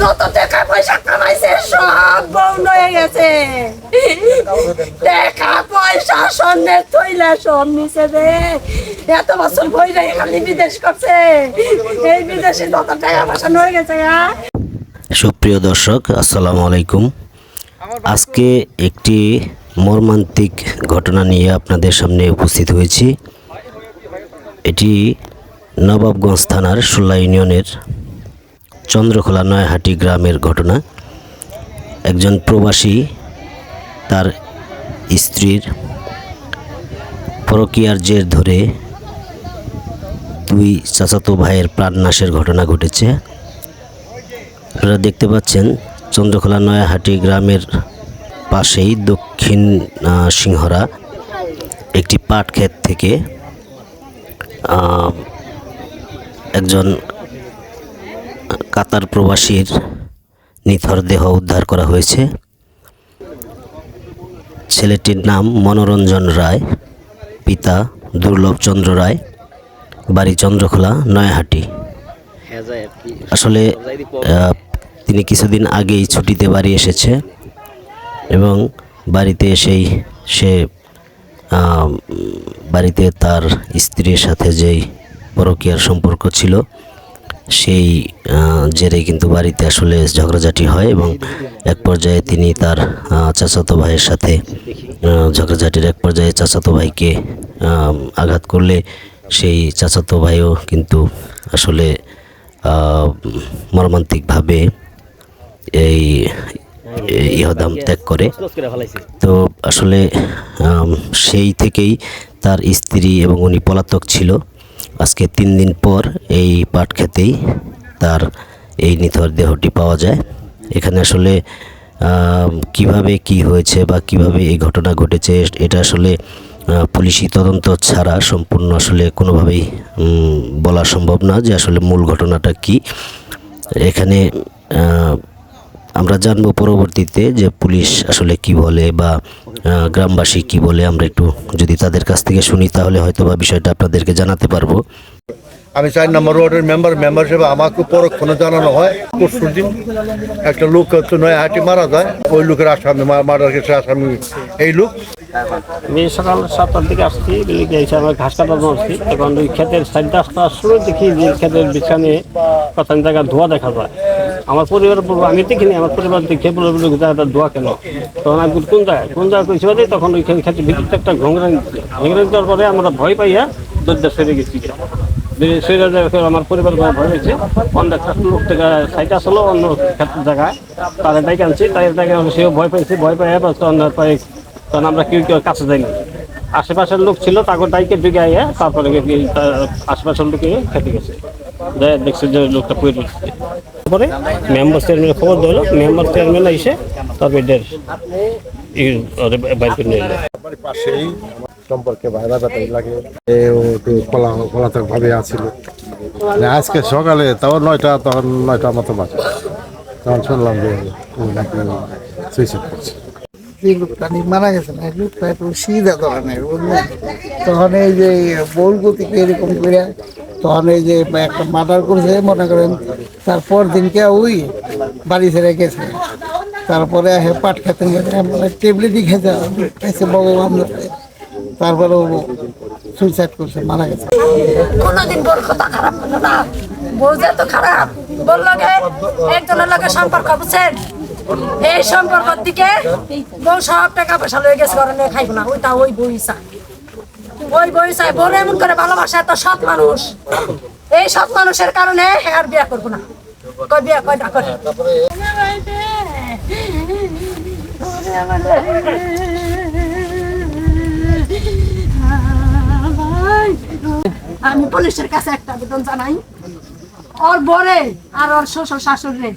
যত টাকা পয়সা কামাইছে, সব বউ হয়ে গেছে। টাকা পয়সা সব নিচে রে এত বছর বই খালি বিদেশ করছে। এই বিদেশে যত টাকা পয়সা হয়ে গেছে হ্যাঁ? সুপ্রিয় দর্শক, আসসালামু আলাইকুম। আজকে একটি মর্মান্তিক ঘটনা নিয়ে আপনাদের সামনে উপস্থিত হয়েছি। এটি নবাবগঞ্জ থানার সুল্লা ইউনিয়নের চন্দ্রখোলা নয়হাটি গ্রামের ঘটনা। একজন প্রবাসী তার স্ত্রীর পরকীয়ার জের ধরে দুই চাচাতো ভাইয়ের প্রাণনাশের ঘটনা ঘটেছে। আপনারা দেখতে পাচ্ছেন, চন্দ্রখোলা নয়াহাটি গ্রামের পাশেই দক্ষিণ সিংহরা একটি পাট ক্ষেত থেকে একজন কাতার প্রবাসীর নিথর দেহ উদ্ধার করা হয়েছে। ছেলেটির নাম মনোরঞ্জন রায়, পিতা দুর্লভচন্দ্র রায়, বাড়ি চন্দ্রখোলা, নয়াহাটি। আসলে তিনি কিছুদিন আগেই ছুটিতে বাড়ি এসেছে এবং বাড়িতে এসেই সে বাড়িতে তার স্ত্রীর সাথে যেই পরকীয়ার সম্পর্ক ছিল, সেই জেরে কিন্তু বাড়িতে আসলে ঝগড়াঝাটি হয় এবং এক পর্যায়ে তিনি তার চাচাতো ভাইয়ের সাথে ঝগড়াঝাটির এক পর্যায়ে চাচাতো ভাইকে আঘাত করলে সেই চাচাতো ভাইও কিন্তু আসলে মর্মান্তিকভাবে এই ইহদাম ত্যাগ করে। তো আসলে সেই থেকেই তার স্ত্রী এবং উনি পলাতক ছিল। আজকে তিন দিন পর এই পাট খেতেই তার এই নিথর দেহটি পাওয়া যায়। এখানে আসলে কীভাবে কি হয়েছে বা কীভাবে এই ঘটনা ঘটেছে, এটা আসলে পুলিশি তদন্ত ছাড়া সম্পূর্ণ আসলে কোনোভাবেই বলা সম্ভব না যে আসলে মূল ঘটনাটা কি। এখানে আমরা জানব পরবর্তীতে যে পুলিশ আসলে কি বলে বা গ্রামবাসী কি বলে আমরা একটু যদি তাদের কাছ থেকে শুনি তাহলে হয়তো বা বিষয়টা আপনাদেরকে জানাতে পারব। আমি চার নম্বর ওয়ার্ডের মেম্বার মেম্বার হিসেবে আমাকে পরক্ষণে জানানো হয়। পরশু দিন একটা লোক হচ্ছে নয় হাঁটি মারা যায়। ওই লোকের আসামি মার্ডার কেসের আসামি এই লোক। আমি সকাল সাতটার দিকে আসছি এসে আমার ঘাস কাটা আসছি তখন ওই ক্ষেতের সাইড রাস্তা শুরু দেখি যে ক্ষেতের বিছানে প্রথম জায়গায় ধোয়া দেখা যায়। আমার পরিবার আমি দেখিনি আমার পরিবার দেখে বলে বলে জায়গাটা ধোয়া কেন? তখন আমি কোন জায়গায় কোন জায়গায় কইছে বলে? তখন ওই ক্ষেতের ভিতরে একটা ঘোংরান ঘোংরান দেওয়ার পরে আমরা ভয় পাইয়া দরজা সেরে গেছি। আমার পরিবার ভয় হয়েছে। অন্য একটা লোক থেকে সাইড আসলো, অন্য জায়গায়। তাদের ডাইকে আনছি তাদের ডাইকে সেও ভয় পাইছে, ভয় পাইয়া পায়ে তখন আমরা কেউ কেউ কাছে যাইনি। আশেপাশের লোক ছিল, তাকে ডাইকে ঢুকে আইয়া তারপরে তার আশেপাশের লোকে খেতে গেছে। দেখছে যে লোকটা পড়ে তারপরে মেম্বার চেয়ারম্যান খবর দিল মেম্বার চেয়ারম্যান এসে ই ওদের বাইর করে নিয়ে পাশেই সম্পর্কে ভাইরা ব্যাটারি লাগে। একটু পলা পলাতক ভাবে আছিল। মানে আজকে সকালে তাও নয়টা তখন নয়টা মতো বাজে। তখন শুনলাম যে নাকি সুইসাইড করছে। যে লোকটা মারা গেছে না? এই লোকটা একটু সিধা ধরনের বুঝলেন? তখন এই যে এরকম করে তখন এই যে একটা মার্ডার করেছে, মনে করেন, তারপর দিনকে ওই বাড়ি ছেড়ে গেছে। তারপরে পাট খেতে গেছে মানে টেবলেটই খেতে খাইছে ভগবান তারপরে ও সুইসাইড করছে, মারা গেছে। কোনোদিন বউর কথা খারাপ হলো না। বউ তো খারাপ বলল একজনের লগে সম্পর্ক বুঝছেন? এই সম্পর্কের দিকে বউ সব টাকা পয়সা লয়ে গেছে, ঘরে নিয়ে খাইব না। ওইটা ওই বই চায়। ওই বই চায় বউ এমন করে ভালোবাসে, এত সৎ মানুষ। এই সৎ মানুষের কারণে আর বিয়া করব না। কয় বিয়া কয় না করে আমি পুলিশের কাছে একটা আবেদন জানাই। ওর বরে আর ওর শ্বশুর, শাশুড়ি।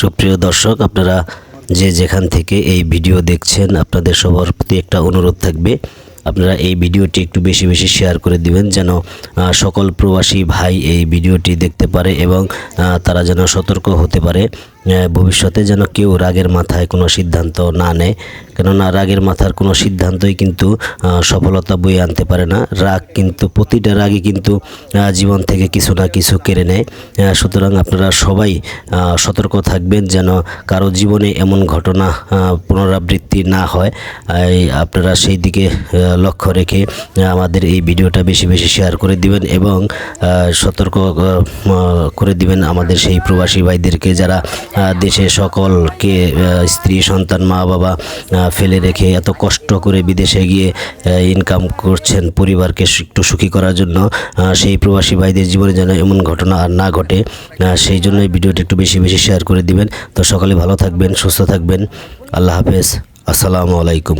সুপ্রিয় দর্শক, আপনারা যে যেখান থেকে এই ভিডিও দেখছেন, আপনাদের সবার প্রতি একটা অনুরোধ থাকবে। আপনারা এই ভিডিওটি একটু বেশি বেশি শেয়ার করে দিবেন, যেন সকল প্রবাসী ভাই এই ভিডিওটি দেখতে পারে এবং তারা যেন সতর্ক হতে পারে। ভবিষ্যতে যেন কেউ রাগের মাথায় কোনো সিদ্ধান্ত না নেয়। কেননা রাগের মাথার কোনো সিদ্ধান্তই কিন্তু সফলতা বয়ে আনতে পারে না। রাগ কিন্তু, প্রতিটা রাগই কিন্তু জীবন থেকে কিছু না কিছু কেড়ে নেয়। সুতরাং আপনারা সবাই সতর্ক থাকবেন যেন কারও জীবনে এমন ঘটনা পুনরাবৃত্তি না হয়। আপনারা সেই দিকে লক্ষ্য রেখে আমাদের এই ভিডিওটা বেশি বেশি শেয়ার করে দিবেন এবং সতর্ক করে দিবেন আমাদের সেই প্রবাসী ভাইদেরকে যারা দেশে সকলকে স্ত্রী, সন্তান, মা, বাবা ফেলে রেখে এত কষ্ট করে বিদেশে গিয়ে ইনকাম করছেন পরিবারকে একটু সুখী করার জন্য সেই প্রবাসী ভাইদের জীবনে যেন এমন ঘটনা আর না ঘটে সেই জন্যই ভিডিওটি একটু বেশি বেশি শেয়ার করে দিবেন। তো সকালে ভালো থাকবেন, সুস্থ থাকবেন। আল্লাহ হাফেজ। আসসালামু আলাইকুম।